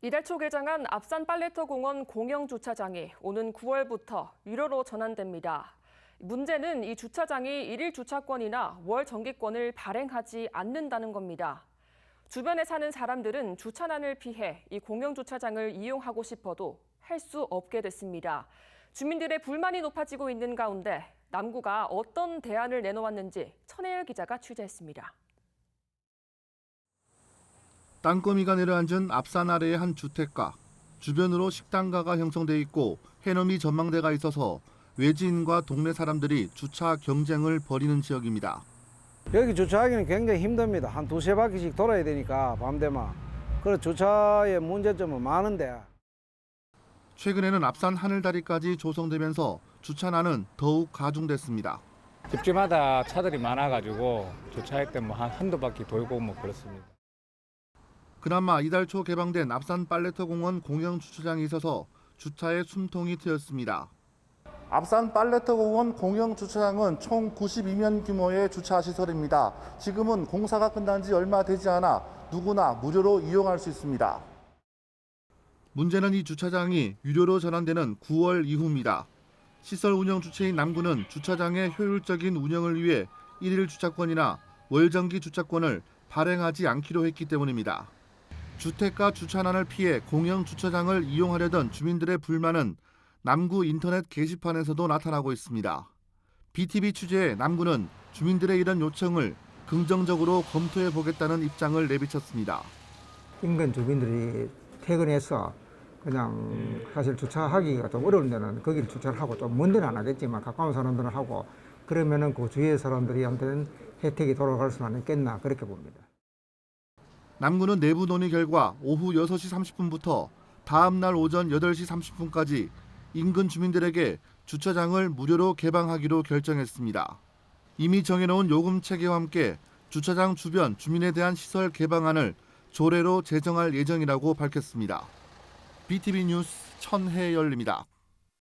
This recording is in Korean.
이달 초 개장한 앞산 빨래터 공원 공영 주차장이 오는 9월부터 유료로 전환됩니다. 문제는 이 주차장이 일일 주차권이나 월 정기권을 발행하지 않는다는 겁니다. 주변에 사는 사람들은 주차난을 피해 이 공영 주차장을 이용하고 싶어도 할 수 없게 됐습니다. 주민들의 불만이 높아지고 있는 가운데 남구가 어떤 대안을 내놓았는지 천혜열 기자가 취재했습니다. 땅거미가 내려앉은 앞산 아래의 한 주택가. 주변으로 식당가가 형성돼 있고 해넘이 전망대가 있어서 외지인과 동네 사람들이 주차 경쟁을 벌이는 지역입니다. 여기 주차하기는 굉장히 힘듭니다. 한 두세 바퀴씩 돌아야 되니까 밤 되면. 그래서 주차의 문제점은 많은데 최근에는 앞산 하늘다리까지 조성되면서 주차난은 더욱 가중됐습니다. 집집마다 차들이 많아가지고 주차할 때 뭐한 한두 바퀴 돌고 뭐 그렇습니다. 그나마 이달 초 개방된 앞산 빨래터 공원 공영 주차장이 있어서 주차에 숨통이 트였습니다. 앞산 빨래터 공원 공영 주차장은 총 92면 규모의 주차 시설입니다. 지금은 공사가 끝난 지 얼마 되지 않아 누구나 무료로 이용할 수 있습니다. 문제는 이 주차장이 유료로 전환되는 9월 이후입니다. 시설 운영 주체인 남구는 주차장의 효율적인 운영을 위해 일일 주차권이나 월정기 주차권을 발행하지 않기로 했기 때문입니다. 주택가 주차난을 피해 공영 주차장을 이용하려던 주민들의 불만은 남구 인터넷 게시판에서도 나타나고 있습니다. BTV 취재에 남구는 주민들의 이런 요청을 긍정적으로 검토해 보겠다는 입장을 내비쳤습니다. 인근 주민들이 퇴근해서 그냥 사실 주차하기가 좀 어려운 데는 거기를 주차를 하고 좀 먼 데는 안 하겠지만 가까운 사람들은 하고 그러면은 그 주위의 사람들이한테는 혜택이 돌아갈 수는 있겠나 그렇게 봅니다. 남구는 내부 논의 결과 오후 6시 30분부터 다음 날 오전 8시 30분까지 인근 주민들에게 주차장을 무료로 개방하기로 결정했습니다. 이미 정해놓은 요금 체계와 함께 주차장 주변 주민에 대한 시설 개방안을 조례로 제정할 예정이라고 밝혔습니다. BTV 뉴스 천혜열입니다.